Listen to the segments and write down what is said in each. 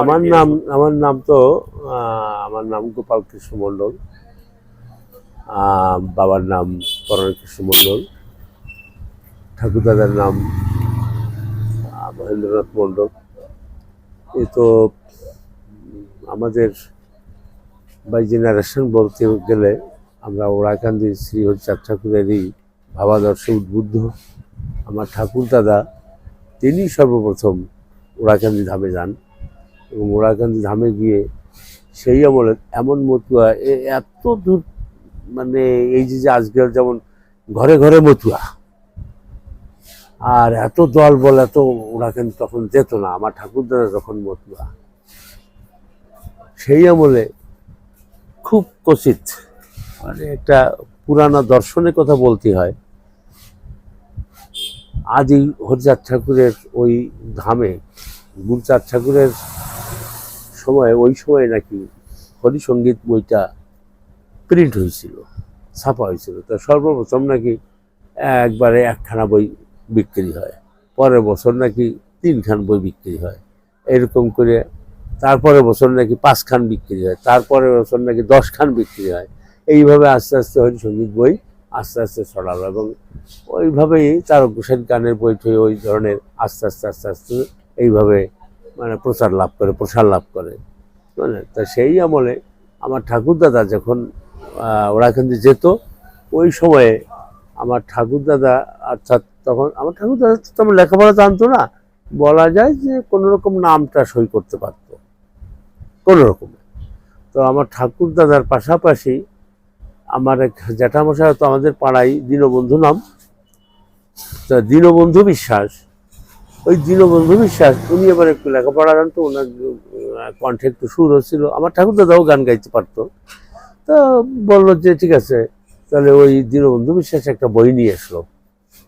আমার নাম আমার নাম তো আমার নাম গোপাল কৃষ্ণ মণ্ডল। বাবার নাম পরাণ কৃষ্ণ মণ্ডল। ঠাকুরদাদার নাম মহেন্দ্রনাথ মণ্ডল। এ তো আমাদের বাই জেনারেশন বলতে গেলে আমরা ওড়াকান্দি শ্রী হরিচাঁদ ঠাকুরেরই ভাবাদর্শে উদ্বুদ্ধ। আমার ঠাকুর দাদা তিনি সর্বপ্রথম ওড়াকান্দি ধামে যান। এবং ওরাকান্দি ধামে গিয়ে সেই আমলে এমন মতুয়া এত দূর মানে এই যে যে আজকাল যেমন ঘরে ঘরে মতুয়া, আর এত দল বল, এত ওরাকান্দি তখন যেত না, আমার ঠাকুরদাদা যখন মতুয়া, সেই আমলে খুব কচিত। মানে একটা পুরানো দর্শনের কথা বলতে হয়। এই হরিচাঁদ ঠাকুরের ওই ধামে, গুরুচাঁদ ঠাকুরের সময়, ওই সময় নাকি হরিসঙ্গীত বইটা প্রিন্ট হয়েছিল, ছাপা হয়েছিল। তো সর্বপ্রথম নাকি একবারে একখানা বই বিক্রি হয়, পরের বছর নাকি তিনখান বই বিক্রি হয়, এরকম করে। তারপরের বছর নাকি পাঁচখান বিক্রি হয়, তারপরের বছর নাকি দশখান বিক্রি হয়। এইভাবে আস্তে আস্তে হরিসঙ্গীত বই আস্তে আস্তে ছড়ালো এবং ওইভাবেই তারক হোসেন গানের বই ওই ধরনের আস্তে আস্তে আস্তে আস্তে এইভাবে মানে প্রচার লাভ করে প্রসার লাভ করে। মানে তা সেই আমলে আমার ঠাকুরদাদা যখন আহ, ওরাখান্দি যেত ওই সময়ে আমার ঠাকুরদাদা অর্থাৎ তখন আমার ঠাকুরদাদা তো তেমন লেখাপড়া জানতো না। বলা যায় যে কোনো রকম নামটা সই করতে পারতো। কোনো রকম তো আমার ঠাকুরদাদার পাশাপাশি আমার এক জ্যাঠামশাই তো আমাদের পাড়ায় দীনবন্ধু নাম। তা দীনবন্ধু বিশ্বাস ওই দীনবন্ধু বিশ্বাস, উনি এবার একটু লেখাপড়া জানতো, ওনার কণ্ঠে একটু সুর হচ্ছিল। আমার ঠাকুরদাদাও গান গাইতে পারতো। তো বলল যে, ঠিক আছে, তাহলে ওই দীনবন্ধু বিশ্বাস একটা বই নিয়ে আসলো।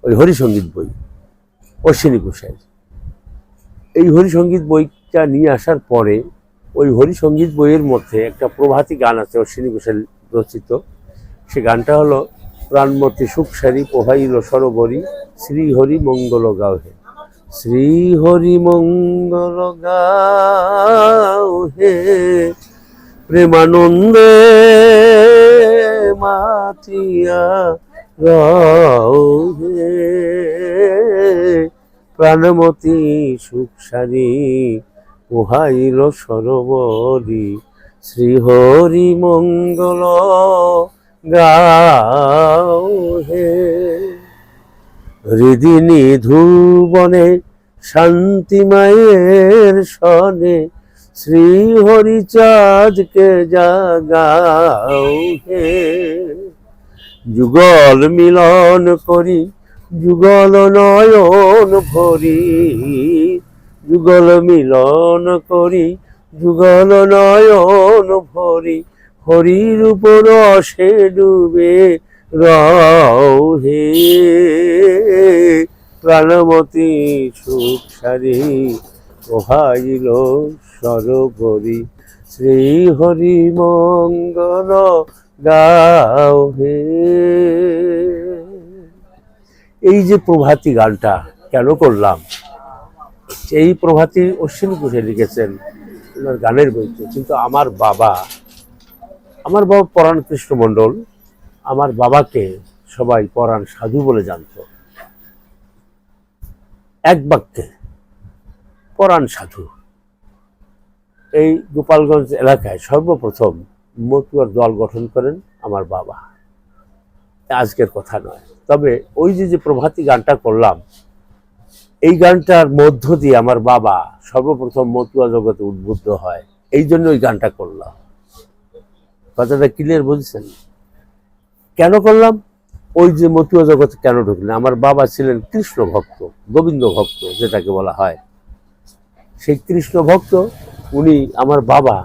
ওই হরিসঙ্গীত বই, অশ্বিনী ঘোষের এই হরিসঙ্গীত বইটা নিয়ে আসার পরে, ওই হরিসঙ্গীত বইয়ের মধ্যে একটা প্রভাতী গান আছে, অশ্বিনী ঘোষের রচিত। সে গানটা হলো, প্রাণমতি সুখসারী পোহাইল সরোবরী শ্রী হরি মঙ্গল গাও হে। শ্রী হরি মঙ্গল গাও হে প্রেমানন্দে মাতিয়া গাও হে। প্রাণমতি সুখসারী পোহাইল সরোবরী শ্রী হরি মঙ্গল গাও হে। হৃদিনী ধুবনে শান্তি মায়ের সনে শ্রী জাগাও হে। যুগল মিলন করি, যুগল নয়ন ভরি, যুগল মিলন করি, যুগল নয়ন ভরি হরির উপর অসে ডুবে হে প্রাণমতি সুখ সারি ওহাইল সরোবরী। শ্রী হরি মঙ্গল গাও হে। এই যে প্রভাতী গানটা কেন করলাম? এই প্রভাতী অশ্বিনী ঘোষে লিখেছেন ওনার গানের বইতে, কিন্তু আমার বাবা আমার বাবা পরাণ কৃষ্ণ মণ্ডল আমার বাবাকে সবাই পরাণ সাধু বলে জানতো। এক বাক্যে, পরাণ সাধু। এই গোপালগঞ্জ এলাকায় সর্বপ্রথম মতুয়ার দল গঠন করেন আমার বাবা। আজকের কথা নয়। তবে ওই যে যে প্রভাতী গানটা করলাম, এই গানটার মধ্য দিয়ে আমার বাবা সর্বপ্রথম মতুয়া জগতে উদ্বুদ্ধ হয়। এই জন্য ওই গানটা করলাম। কথাটা ক্লিয়ার বুঝছেন? কেন করলাম? ওই যে মতুয়া জগতে কেন ঢুকলেন আমার বাবা ছিলেন কৃষ্ণ ভক্ত, গোবিন্দ ভক্ত যেটাকে বলা হয়। সেই কৃষ্ণ ভক্ত, উনি আমার বাবা,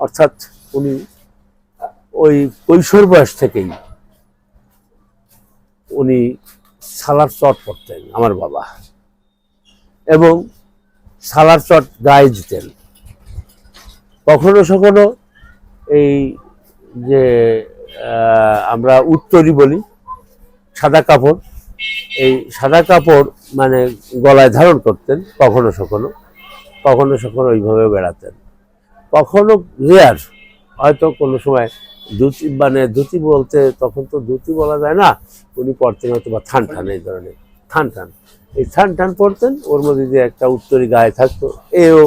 অর্থাৎ উনি ওই কৈশোর বয়স থেকেই উনি সালার চট পড়তেন আমার বাবা। এবং সালার চট গায়ে দিতেন। কখনো সখনো এই যে আমরা উত্তরি বলি, সাদা কাপড়। এই সাদা কাপড় মানে গলায় ধারণ করতেন, কখনো সখনো কখনো সখনো ওইভাবে বেড়াতেন। কখনো রেয়ার হয়তো কোনো সময় ধুতি মানে ধুতি বলতে তখন তো ধুতি বলা যায় না, উনি পড়তেন হয়তো বা থান ঠান এই ধরনের থান টান এই থান টান পড়তেন ওর মধ্যে যে একটা উত্তরি গায়ে থাকতো, এও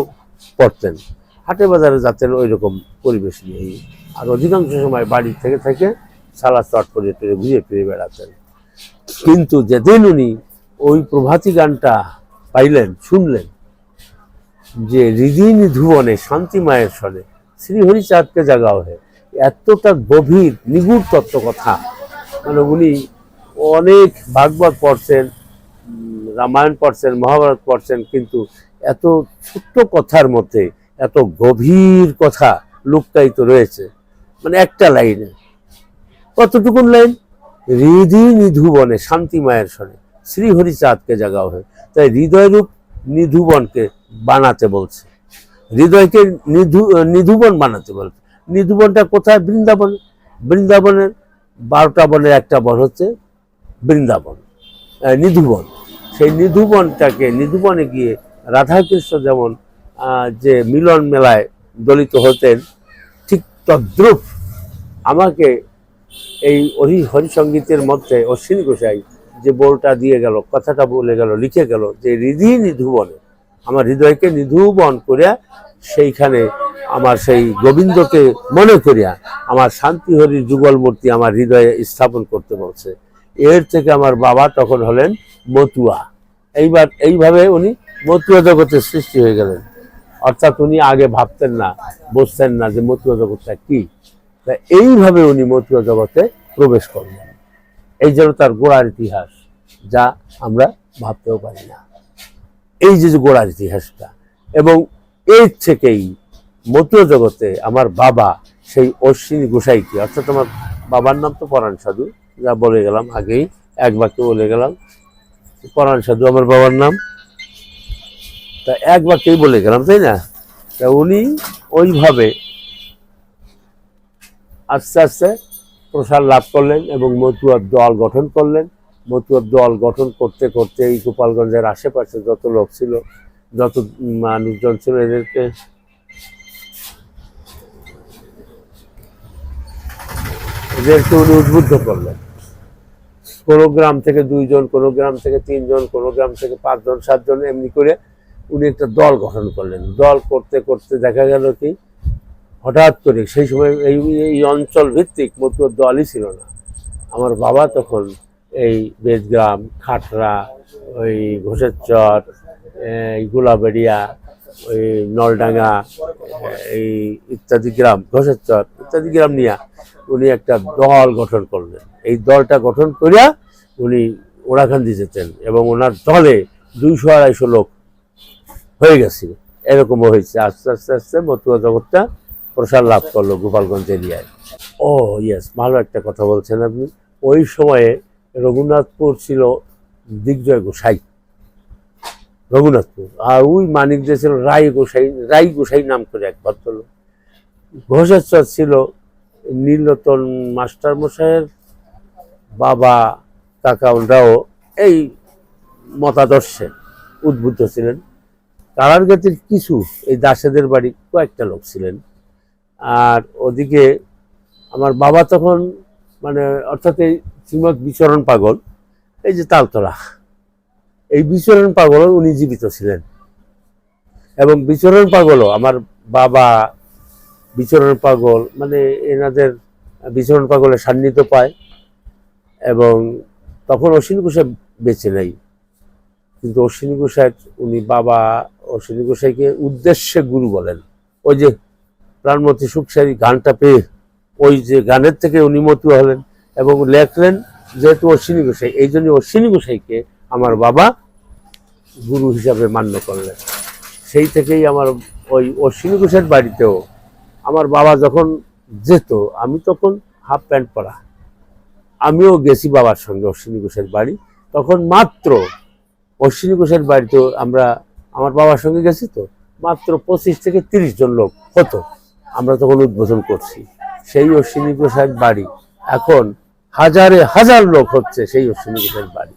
পড়তেন হাটে বাজারে যাতেন ওই রকম পরিবেশ নিয়েই আর অধিকাংশ সময় বাড়ি থেকে থেকে সালা চট করে পেরে ঘুরে ফিরে বেড়াতেন। কিন্তু যেদিন উনি ওই প্রভাতী গানটা পাইলেন, শুনলেন, যে হৃদিন ধুবনে শান্তি মায়ের স্বরে শ্রীহরিচাঁদকে জাগাও হে, এতটা গভীর, নিগুড় তত্ত্ব কথা। মানে উনি অনেক ভাগবত পড়ছেন রামায়ণ পড়ছেন, মহাভারত পড়ছেন, কিন্তু এত ছোট্ট কথার মধ্যে এত গভীর কথা লুকায়িত রয়েছে। মানে একটা লাইনে। কতটুকুন লাইন? হৃদি নিধুবনে শান্তি মায়ের স্বরে শ্রীহরিচাঁদকে জাগাও হয়ে তাই হৃদয়রূপ নিধুবনকে বানাতে বলছে। হৃদয়কে নিধু, নিধুবন বানাতে বলছে। নিধুবনটা কোথায়? বৃন্দাবন। বৃন্দাবনের বারোটা বনের একটা বন হচ্ছে বৃন্দাবন নিধুবন। সেই নিধুবনটাকে, নিধুবনে গিয়ে রাধাকৃষ্ণ যেমন যে মিলন মেলায় দলিত হতেন, ঠিক তদ্রুপ আমাকে এই হরি হরিসঙ্গীতের মধ্যে অশ্বিনী গোসাই যে বোলটা দিয়ে গেল, কথাটা বলে গেল, লিখে গেল যে হৃদি নিধুবনে, আমার হৃদয়কে নিধুবন করিয়া সেইখানে আমার সেই গোবিন্দকে মনে করিয়া আমার শান্তি হরির যুগল মূর্তি আমার হৃদয়ে স্থাপন করতে বলছে। এর থেকে আমার বাবা তখন হলেন মতুয়া। এইবার এইভাবে উনি মতুয়া জগতের সৃষ্টি হয়ে গেলেন। অর্থাৎ উনি আগে ভাবতেন না, বুঝতেন না যে মতুয়া জগৎটা কি। তা এইভাবে উনি মতুয়া জগতে প্রবেশ করলেন। এই যেন তার গোড়ার ইতিহাস, যা আমরা ভাবতেও পারি না। এই যে গোড়ার ইতিহাসটা, এবং এর থেকেই মতুয়া জগতে আমার বাবা সেই অশ্বিনী গোসাইকে, অর্থাৎ আমার বাবার নাম তো পরাণ সাধু, যা বলে গেলাম আগেই, এক বাক্যে বলে গেলাম। পরাণ সাধু আমার বাবার নাম। তা এক বাক্যেই বলে গেলাম, তাই না? তা উনি ওইভাবে আস্তে আস্তে প্রসার লাভ করলেন এবং মতুয়ার দল গঠন করলেন। মতুয়ার দল গঠন করতে করতে এই গোপালগঞ্জের আশেপাশে যত লোক ছিল, যত মানুষজন ছিল এদেরকে এদেরকে উনি উদ্বুদ্ধ করলেন। কোনো গ্রাম থেকে দুইজন, কোনো গ্রাম থেকে তিনজন, কোনো গ্রাম থেকে পাঁচজন, সাতজন, এমনি করে উনি একটা দল গঠন করলেন। দল করতে করতে দেখা গেল কি, হঠাৎ করে সেই সময় এই এই অঞ্চল ভিত্তিক মতুয়ার দলই ছিল না। আমার বাবা তখন এই বেদগ্রাম, খাটরা, ওই ঘোষের চর এই গোলাবেড়িয়া, ওই নলডাঙ্গা, এই ইত্যাদি গ্রাম ঘোষের চর ইত্যাদি গ্রাম নিয়ে উনি একটা দল গঠন করলেন। এই দলটা গঠন করিয়া উনি ওরাখান্দি যেতেন এবং ওনার দলে দুইশো আড়াইশো লোক হয়ে গেছিল এরকমও হয়েছে। আস্তে আস্তে আস্তে মতুয়া জগৎটা প্রসার লাভ করল গোপালগঞ্জ এরিয়ায়। ও ইয়েস ভালো একটা কথা বলছেন আপনি। ওই সময়ে রঘুনাথপুর ছিল দিগ্জয় গোসাই। রঘুনাথপুর। আর ওই মানিক যে ছিল, রায় গোসাই রাই গোসাই নাম করে এক ভদ্রলোক। ঘোষেশ্বর ছিল নীলতন মাস্টার মশাইয়ের বাবা, কাকা ওনরাও এই মতাদর্শে উদ্বুদ্ধ ছিলেন। কারারগাতির কিছু এই দাসেদের বাড়ি কয়েকটা লোক ছিলেন। আর ওদিকে আমার বাবা তখন মানে অর্থাৎ এই শ্রীমৎ বিচরণ পাগল, এই যে তালতলা, এই বিচরণ পাগল উনি জীবিত ছিলেন। এবং বিচরণ পাগলও, আমার বাবা বিচরণ পাগল মানে এনাদের বিচরণ পাগলের সান্নিধ্য পায়, এবং তখন অশ্বিনী গোসাই বেঁচে নেই। কিন্তু অশ্বিনী গোসাই উনি বাবা অশ্বিনী গোসাইকে উদ্দেশ্যে গুরু বলেন। ওই যে প্রাণমতী সুখসারী গানটা পেয়ে ওই যে গানের থেকে উনি মতুয়া হলেন এবং লেখলেন যেহেতু অশ্বিনী গোসাই, এই জন্য অশ্বিনী গোসাইকে আমার বাবা গুরু হিসাবে মান্য করলেন। সেই থেকেই আমার ওই অশ্বিনী ঘোষের বাড়িতেও আমার বাবা যখন যেত, আমি তখন হাফ প্যান্ট পরা। আমিও গেছি বাবার সঙ্গে অশ্বিনী ঘোষের বাড়ি। তখন মাত্র অশ্বিনী ঘোষের বাড়িতেও আমরা আমার বাবার সঙ্গে গেছি তো, মাত্র পঁচিশ থেকে তিরিশ জন লোক হতো। আমরা তখন উদ্বোধন করছি। সেই অশ্বিনী ঘোষের বাড়ি। এখন হাজারে হাজার লোক হচ্ছে সেই অশ্বিনী ঘোষের বাড়ি।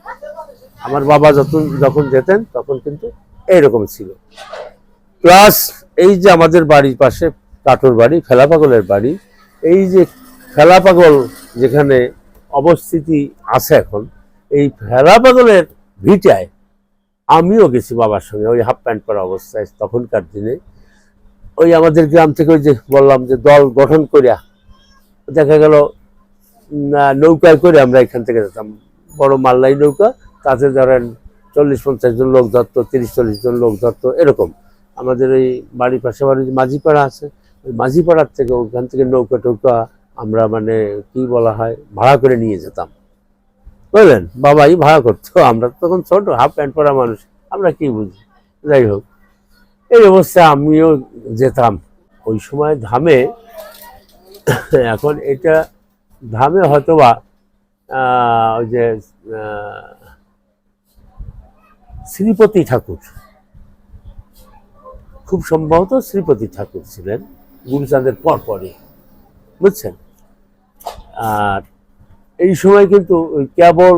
আমার বাবা যখন যখন যেতেন, তখন কিন্তু এইরকম ছিল। প্লাস এই যে আমাদের বাড়ির পাশে কাটোর বাড়ি ফেলা পাগলের বাড়ি, এই যে ফেলা পাগল যেখানে অবস্থিতি আছে এখন, এই ফেলা পাগলের ভিটায় আমিও গেছি বাবার সঙ্গে, ওই হাফ প্যান্ট পরা অবস্থায় তখনকার দিনে। ওই আমাদের গ্রাম থেকে ওই যে বললাম যে দল গঠন করিয়া দেখা গেল নৌকায় করে আমরা এখান থেকে যেতাম। বড় মাল্লাই নৌকা, তাতে ধরেন চল্লিশ পঞ্চাশ জন লোক ধরতো, তিরিশ চল্লিশ জন লোক ধরতো, এরকম। আমাদের ওই বাড়ির পাশে বাড়ি মাঝিপাড়া আছে, ওই মাঝিপাড়ার থেকে ওখান থেকে নৌকা টৌকা আমরা মানে কি বলা হয়, ভাড়া করে নিয়ে যেতাম। বুঝলেন বাবাই ভাড়া করতো, আমরা তখন ছোট, হাফ প্যান্ট পরা মানুষ, আমরা কি বুঝি? যাই হোক, এই অবস্থায় আমিও যেতাম। ওই সময় ধামে, এখন এটা ধামে হয়তোবা ওই যে শ্রীপতি ঠাকুর, খুব সম্ভবত শ্রীপতি ঠাকুর ছিলেন, গুরুচাঁদের পর পরে বুঝছেন? আর এই সময় কিন্তু কেবল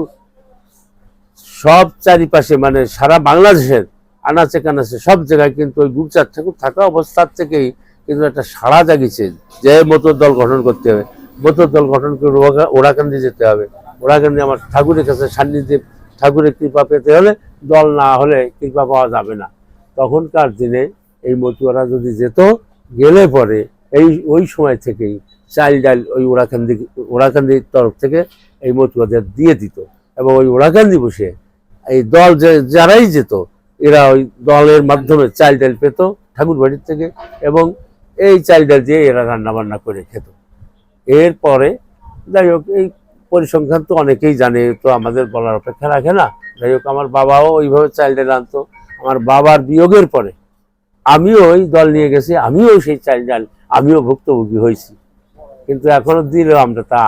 সব চারিপাশে মানে সারা বাংলাদেশের আনাচে কানাচে সব জায়গায় কিন্তু ওই গুরুচাঁদ ঠাকুর থাকা অবস্থার থেকেই কিন্তু একটা সাড়া জাগিছে যে মতো দল গঠন করতে হবে। মতো দল গঠন করে ওরাকান্দি যেতে হবে। ওরাকান্দি আমার ঠাকুরের কাছে সান্নিধ্যে ঠাকুরের কৃপা পেতে হলে দল না হলে কৃপা পাওয়া যাবে না। তখনকার দিনে এই মতুয়ারা যদি যেত, গেলে পরে এই ওই সময় থেকেই চাল ডাল ওই ওরাকান্দি, ওরাকান্দির তরফ থেকে এই মতুয়াদের দিয়ে দিত। এবং ওই ওরাকান্দি বসে এই দল যে, যারাই যেত, এরা ওই দলের মাধ্যমে চাল ডাল পেত ঠাকুর বাড়ির থেকে এবং এই চাল ডাল দিয়ে এরা রান্না বান্না করে খেত। এরপরে যাই হোক, এই পরিসংখ্যান তো অনেকেই জানে তো আমাদের বলার অপেক্ষা রাখে না। যাই হোক, আমার বাবাও ওইভাবে চাল ডাল আনতো। আমার বাবার বিয়োগের পরে আমিও ওই দল নিয়ে গেছি, আমিও সেই চাল ডাল আমিও ভুক্তভোগী হয়েছি। কিন্তু এখনও দিলেও আমরা তা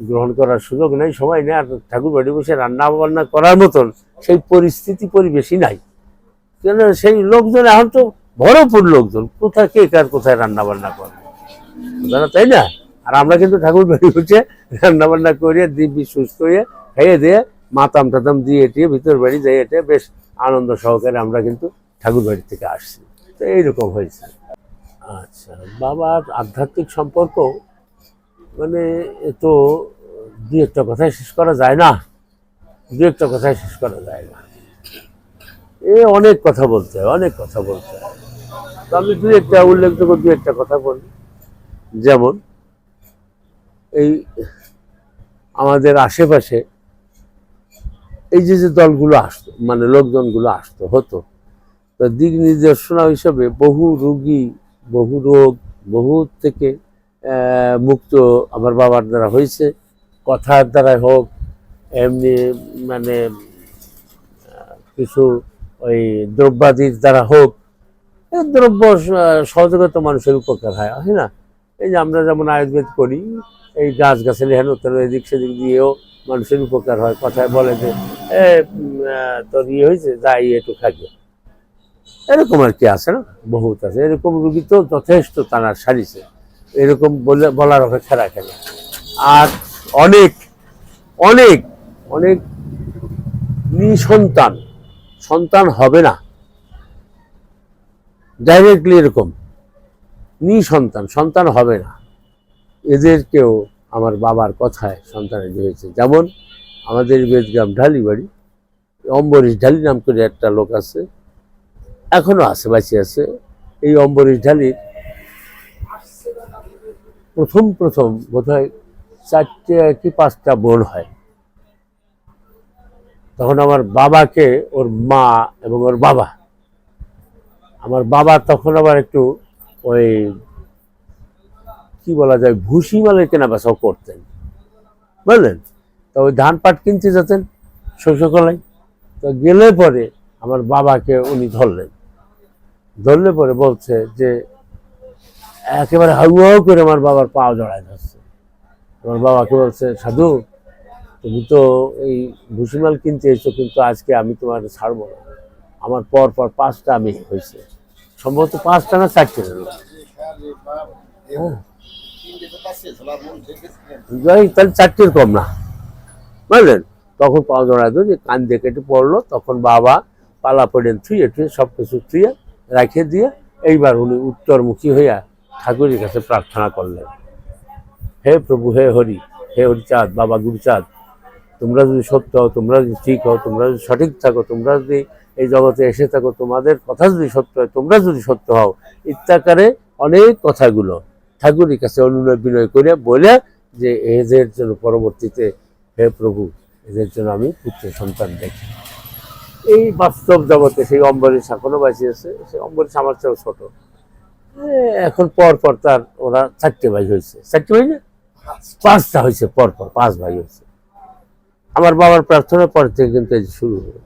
গ্রহণ করার সুযোগ নেই, সময় নেই, আর ঠাকুর বাড়ি বসে রান্না বান্না করার মতন সেই পরিস্থিতি, পরিবেশই নাই। কেন সেই লোকজন এখন তো ভরপুর লোকজন, কোথায় কে কার কোথায় রান্না বান্না করবে তাই না? আর আমরা কিন্তু ঠাকুর বাড়ি বসে রান্না বান্না করিয়ে, দিব্যি সুস্থ হয়ে খাইয়ে দিয়ে মাতাম টাতাম দিয়ে এটিয়ে ভিতর বাড়ি যাই এটা বেশ আনন্দ সহকারে আমরা কিন্তু ঠাকুর বাড়ি থেকে আসছি। তো এইরকম হয়েছে। আচ্ছা বাবার আধ্যাত্মিক সম্পর্ক মানে তো দু একটা কথায় শেষ করা যায় না। দু একটা কথায় শেষ করা যায় না। এ অনেক কথা বলতে হয়, অনেক কথা বলতে হয়। তো আমি দু একটা উল্লেখযোগ্য দু একটা কথা বলি। যেমন, এই আমাদের আশেপাশে এই যে যে দলগুলো আসতো মানে লোকজনগুলো আসতো, হতো, তো দিক নির্দেশনা হিসেবে বহু রুগী, বহু রোগ, বহু থেকে মুক্ত আমার বাবার দ্বারা হয়েছে। কথার দ্বারা হোক, এমনি মানে কিছু ওই দ্রব্যাদির দ্বারা হোক দ্রব্য স- সহযোগে তো মানুষের উপকার হয় হয় না? এই যে আমরা যেমন আয়ুর্বেদ করি, এই গাছ গাছালি হেন তেন এদিক সেদিক দিয়েও মানুষের উপকার হয়। কথায় বলে যে, এ তোর ইয়ে হয়েছে যাই একটু খাইয়ে এরকম আর কি আছে না? বহুত আছে। এরকম রুগী তো যথেষ্ট তারা সারিছে। এরকম বলে বলার অপেক্ষা রাখে না। আর অনেক অনেক অনেক নিঃসন্তান, সন্তান হবে না। ডাইরেক্টলি এরকম। নিঃসন্তান, সন্তান হবে না। এদেরকেও আমার বাবার কথায় সন্তানের হয়েছে। যেমন আমাদের বেদগ্রাম ঢালি বাড়ি অম্বরীশ ঢালি নাম করে একটা লোক আছে, এখনও আছে বাঁচে আছে। এই অম্বরীশ ঢালির প্রথম প্রথম বোধহয় চারটে কি পাঁচটা বোন হয়। তখন আমার বাবাকে ওর মা এবং ওর বাবা। আমার বাবা তখন আবার একটু ওই কি বলা যায় ভুসি মালের কেনা বেচাও করতেন। বুঝলেন? তো ওই ধান পাট কিনতে যেতেন শস্যকলাই তো গেলে পরে আমার বাবাকে উনি ধরলেন। ধরলে পরে বলছে যে একেবারে হাউ হাউ করে আমার বাবার পা জড়ায় ধরছে। আমার বাবাকে বলছে, সাধু, তুমি তো এই ভুসিমাল কিনতে এসো, কিন্তু আজকে আমি তোমার ছাড়বো না। আমার পর পর পাঁচটা আমি হয়েছে। সম্ভবত পাঁচটা না চারটে হ্যাঁ। তাহলে চারটের কম না। বুঝলেন? তখন পাওয়া জড়ায় যে কান দিয়ে কেটে পড়ল। তখন বাবা পালা পড়েন থুয়ে টুয়ে সব কিছু থুয়ে রাখে দিয়ে এইবার উনি উত্তরমুখী হইয়া ঠাকুরের কাছে প্রার্থনা করলেন। হে প্রভু, হে হরি, হে হরিচাঁদ, বাবা গুরুচাঁদ, তোমরা যদি সত্য হও, তোমরা যদি ঠিক হও, তোমরা যদি সঠিক থাকো, তোমরা যদি এই জগতে এসে থাকো, তোমাদের কথা যদি সত্য হয়, তোমরা যদি সত্য হও, ইত্যাকারে অনেক কথাগুলো ঠাকুরের কাছে অনুনয় বিনয় করে বলে যে এদের জন্য পরবর্তীতে হে প্রভু, এদের জন্য আমি পুত্র সন্তান দেখি। এই বাস্তব জগতে সেই অম্বরীশ এখনও বাঁচিয়েছে সেই অম্বরীশ আমার চেয়েও ছোট। এখন পর পর তার ওরা চারটে ভাই হয়েছে। চারটে ভাই না? পাঁচটা হয়েছে পর পর, পাঁচ ভাই হয়েছে। আমার বাবার প্রার্থনা পর থেকে কিন্তু এই শুরু হলো।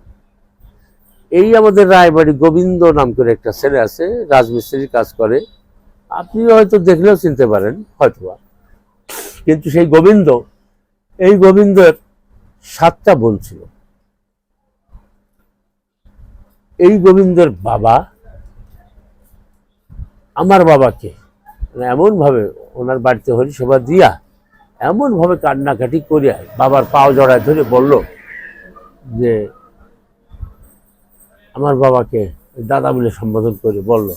এই আমাদের রায়বাড়ি গোবিন্দ নাম করে একটা ছেলে আছে, রাজমিস্ত্রির কাজ করে। আপনি হয়তো দেখলেও চিনতে পারেন, হয়তোবা। কিন্তু সেই গোবিন্দ, এই গোবিন্দের সাতটা বোন ছিল। এই গোবিন্দের বাবা আমার বাবাকে মানে এমনভাবে ওনার বাড়িতে হরি হরিসভা দিয়া এমনভাবে কান্নাকাটি করিয়া বাবার পাও জড়ায় ধরে বলল যে, আমার বাবাকে দাদা বলে সম্বোধন করে বলল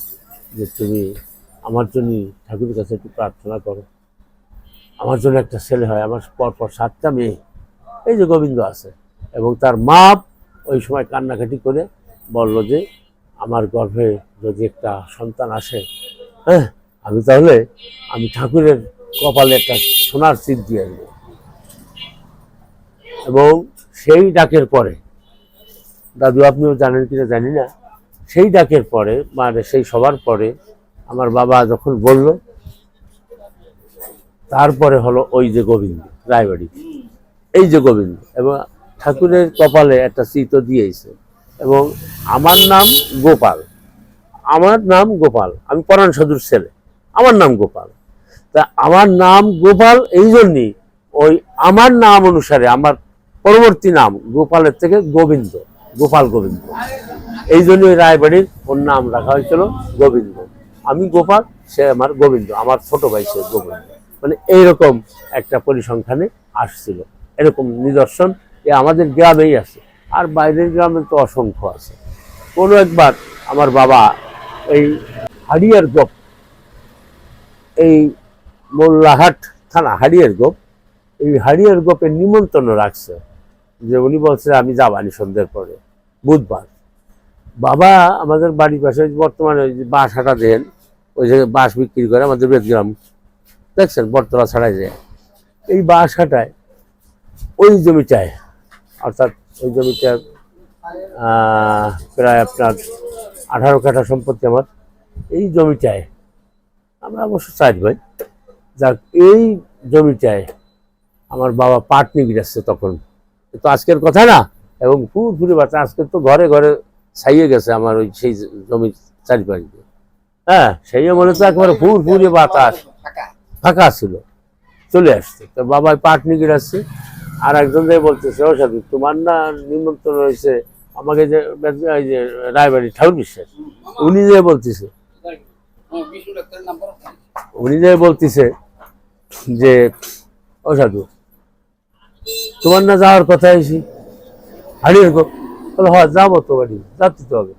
যে, তুমি আমার জন্য ঠাকুরের কাছে একটু প্রার্থনা করো। আমার জন্য একটা ছেলে হয়, আমার পরপর সাতটা মেয়ে। এই যে গোবিন্দ আছে। এবং তার মা ওই সময় কান্নাকাটি করে বলল যে, আমার গর্ভে যদি একটা সন্তান আসে হ্যাঁ আমি তাহলে আমি ঠাকুরের কপালে একটা সোনার সিট দিয়ে আসব। এবং সেই ডাকের পরে, দাদু আপনিও জানেন কিনা জানি না, সেই ডাকের পরে মানে সেই সবার পরে আমার বাবা যখন বলল, তারপরে হলো ওই যে গোবিন্দ, রায়বাড়ি। এই যে গোবিন্দ, এবং ঠাকুরের কপালে একটা চিত্র দিয়েছে। এবং আমার নাম গোপাল। আমার নাম গোপাল, আমি পরাণ সাধুর ছেলে, আমার নাম গোপাল। তা আমার নাম গোপাল এই জন্যই ওই আমার নাম অনুসারে, আমার পরবর্তী নাম গোপালের থেকে গোবিন্দ, গোপাল গোবিন্দ। এই জন্য ওই রায়বাড়ির ওর নাম রাখা হয়েছিল গোবিন্দ। আমি গোপাল, সে আমার গোবিন্দ, আমার ছোট ভাই সে গোবিন্দ। মানে এইরকম একটা পরিসংখ্যানে আসছিল, এরকম নিদর্শন এ আমাদের গ্রামেই আছে। আর বাইরের গ্রামে তো অসংখ্য আছে। কোনো একবার আমার বাবা এই হাড়িয়ার গোপ, এই মোল্লাহাট থানা হাড়িয়ার গোপ, এই হাড়িয়ার গোপের নিমন্ত্রণ রাখছে যে উনি বলছে, আমি যাবানি সন্ধ্যের পরে, বুধবার। বাবা আমাদের বাড়ির পাশে বর্তমানে ওই যে বাঁশ হাটা দেন, ওই যে বাঁশ বিক্রি করে আমাদের বেদগ্রাম। দেখছেন, বটতলা ছাড়াই যায় এই বাঁশ হাটায় ওই জমিটায় অর্থাৎ ওই জমিটার প্রায় আপনার আঠারো কাঠা সম্পত্তি আমার এই জমিটায় আমরা অবশ্য চার ভাই। যাক, এই জমিটায় আমার বাবা পাট নিয়ে গেছে তখন। তো আজকের কথা না, এবং ফুর ফুরে বাচ্চা। আজকে তো ঘরে ঘরে ছাইয়ে গেছে আমার ওই সেই জমির চারিপাশে হ্যাঁ সেই আমলে তো একবারে ফুর ফুরে বাতাস। ফাঁকা ছিল। চলে আসছে। তো বাবা পাট নিয়ে আসছে। আর একজন যে বলতেছে, ও সাধু, তোমার না নিমন্ত্রণ হয়েছে আমাকে যে যে রায়বাড়ি ঠাকুর বিশ্বাস, উনি যে বলতেছে, উনি যে বলতেছে যে, ও সাধু, তোমার না যাওয়ার কথা এসি হারিয়ে গো। বলে হ্যাঁ যাব তো বাড়ি যাচ্ছি তো হবে।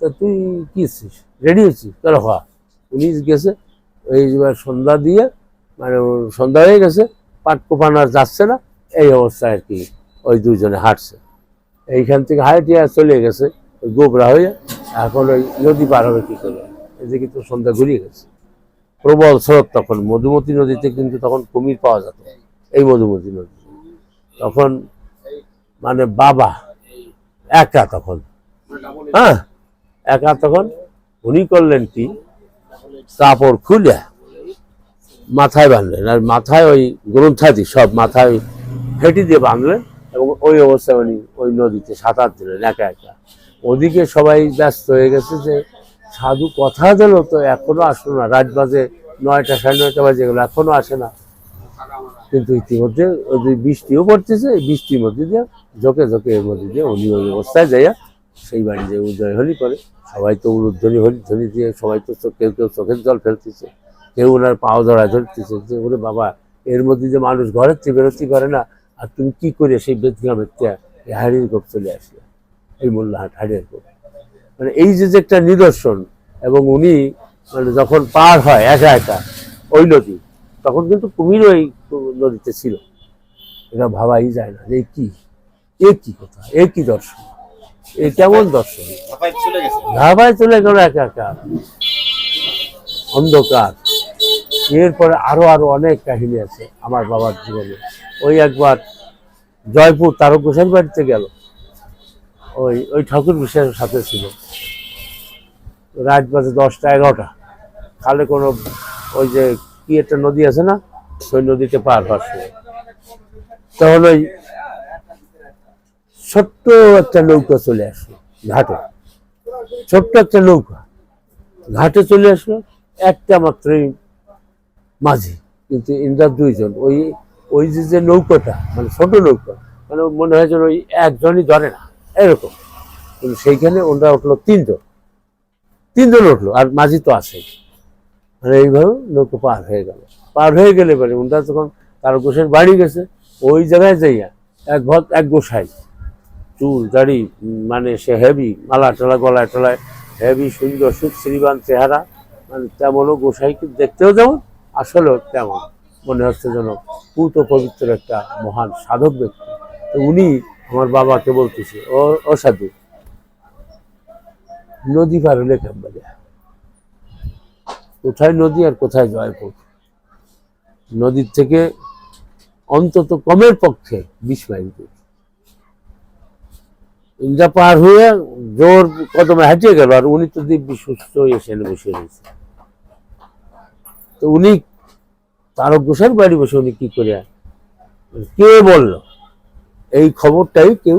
তা তুই কি রেডি হয়েছিস তাহলে হ্যাঁ। উনি গেছে, ওই সন্ধ্যা দিয়ে মানে সন্ধ্যা হয়ে গেছে, পাট কোপানো যাচ্ছে না, এই অবস্থায় আর কি ওই দুজনে হাঁটছে। এইখান থেকে হাইটিয়া চলে গেছে গোবরা হয়ে এখন ওই নদী পার হবে কি করে? এদিকে তো সন্ধ্যা ঘুরিয়ে গেছে। প্রবল স্রোত তখন, মধুমতি নদীতে কিন্তু তখন কুমির পাওয়া যেত, এই মধুমতি নদী। তখন মানে বাবা, একা তখন। হ্যাঁ একা তখন উনি করলেন কি? কাপড় খুলে মাথায় বাঁধলেন, আর মাথায় ওই গ্রন্থাদি সব মাথায় ফেটি দিয়ে বাঁধলেন এবং ওই অবস্থায় উনি ওই নদীতে সাঁতার দিলেন একা একা। ওদিকে সবাই ব্যস্ত হয়ে গেছে যে সাধু কথা দিল তো এখনও আসলো না। রাত বাজে নয়টা, সাড়ে নয়টা বাজে গেলো, এখনও আসে না। কিন্তু ইতিমধ্যে ওই বৃষ্টিও পড়তেছে বৃষ্টির মধ্যে দিয়ে, ঝোঁকে ঝোঁকে এর মধ্যে দিয়ে উনি ওই অবস্থায় যাইয়া সেই বাড়ি যে উদয় হলি করে। সবাই তো উলুধ্বনি হলি ধ্বনি দিয়ে সবাই তো কেউ কেউ চোখের জল ফেলতেছে। কেউ ওনার পাও ধরা ধরতেছে যে, ওরে বাবা, এর মধ্যে যে মানুষ ঘরের থেকে বেরোতে করে না আর তুমি কি করে সেই বেদগ্রামের হাড়ির গোপ চলে আসলে? এই মোল্লাহাট হাড়িয়ার গোপ। মানে এই যে যে একটা নিদর্শন এবং উনি মানে যখন পার হয় একা একা ওই নদী তখন কিন্তু কুমিরও এই নদীতে ছিল। এটা ভাবাই যায় না যে কি? এ কি কথা? এ কি দর্শন? এ কেমন দর্শন? ধাবায় চলে গেল একা একা। অন্ধকার। এরপরে আরও আরও অনেক কাহিনী আছে আমার বাবার জীবনে। ওই একবার জয়পুর তারক গোসাইর বাড়িতে গেল। ওই ওই ঠাকুর গোসাইয়ের সাথে ছিল। রাত বাজে দশটা, এগারোটা। খালে কোনো ওই যে কি একটা নদী আছে না, ওই নদীতে পার হওয়ার সময়। তখন ওই ছোট্ট একটা নৌকা চলে আসলো ঘাটে। ছোট্ট একটা নৌকা। ঘাটে চলে আসলো, একটা মাত্রই মাঝি, কিন্তু ইন্দ্রার দুইজন, ওই ওই যে যে নৌকাটা মানে ছোট নৌকা মানে মনে হয় যেন ওই একজনই ধরে না, এরকম। কিন্তু সেইখানে ওরা উঠল তিনজন। তিনজন উঠল, আর মাঝি তো আছে। মানে এইভাবে নৌকা পার হয়ে গেল। পার হয়ে গেলে পরে ওরা তখন তার গোসের বাড়ি গেছে, ওই জায়গায় যাইয়া এক ভদ এক গোসাই, চুল, দাড়ি মানে সে হেভি, মালা টালা, গলায় টলায়, হেভি, সুন্দর সুশ্রীবান চেহারা মানে তেমনও গোসাইকে দেখতেও যেমন, আসলেও তেমন। মনে হচ্ছে যেন পুত পবিত্র একটা মহান সাধক ব্যক্তি। তো উনি আমার বাবাকে বলতেছে, ও অসাধু নদী পার হলে কেমন কোথায় নদী আর কোথায় জয়পুর? নদীর থেকে অন্তত কমের পক্ষে বিশ মাইল দূর। ইন্দ্রা পার হয়ে জোর কদমে হাঁটিয়ে গেল, আর উনি তো দিব্যি সুস্থ সেখানে বসে রয়েছে। তো উনি তারক গোসাইর বাড়ি বসে উনি কি করে কে বলল? এই খবরটাই কেউ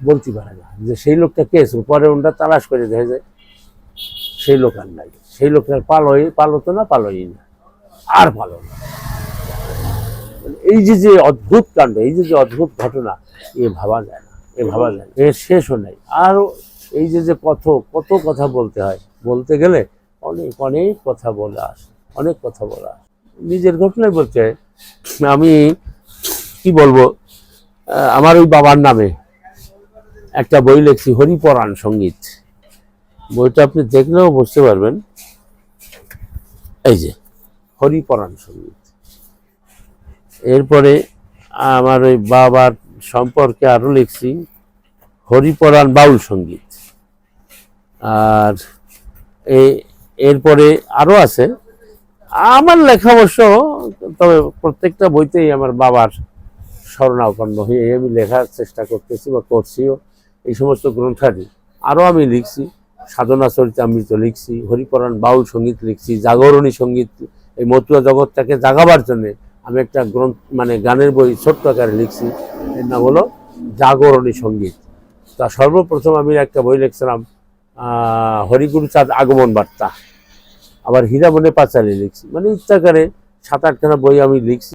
বলতে পারে না যে সেই লোকটা কে পরে ওনটা তালাশ করে দেখা যায় সেই লোক আর নাই। সেই লোকটার পালোই পালতো না পালোই না আর পালো না। এই যে যে অদ্ভুত কাণ্ড, এই যে যে অদ্ভুত ঘটনা, এ ভাবা যায় না, এ ভাবা যায় না। এর শেষও নেই। আর এই যে যে কত কত কথা বলতে হয়। বলতে গেলে অনেক অনেক কথা বলে আসে, অনেক কথা বলে আসে। নিজের ঘটনায় বলতে আমি কি বলব আমার ওই বাবার নামে একটা বই লিখছি, হরিপরাণ সংগীত। বইটা আপনি দেখলেও বুঝতে পারবেন। এই যে, হরিপরাণ সংগীত। এরপরে আমার ওই বাবার সম্পর্কে আরও লিখছি, হরিপরাণ বাউল সংগীত। আর এরপরে আরও আছে আমার লেখা অবশ্য তবে প্রত্যেকটা বইতেই আমার বাবার স্মরণাপন্ন হয়ে আমি লেখার চেষ্টা করতেছি বা করছিও এই সমস্ত গ্রন্থাদি। আরও আমি লিখছি সাধনা চরিতামৃত লিখছি হরিপরাণ বাউল সংগীত লিখছি জাগরণী সংগীত এই মতুয়া জগৎটাকে জাগাবার জন্যে আমি একটা গ্রন্থ মানে গানের বই ছোট্ট আকারে লিখছি এর নাম হলো জাগরণী সংগীত। তা সর্বপ্রথম আমি একটা বই লিখছিলাম আহ, হরিগুরু চাঁদ আগমন বার্তা। আবার হীরা বনে পাঁচালি লিখছি। মানে ইচ্ছা করে সাত আটখানা বই আমি লিখছি।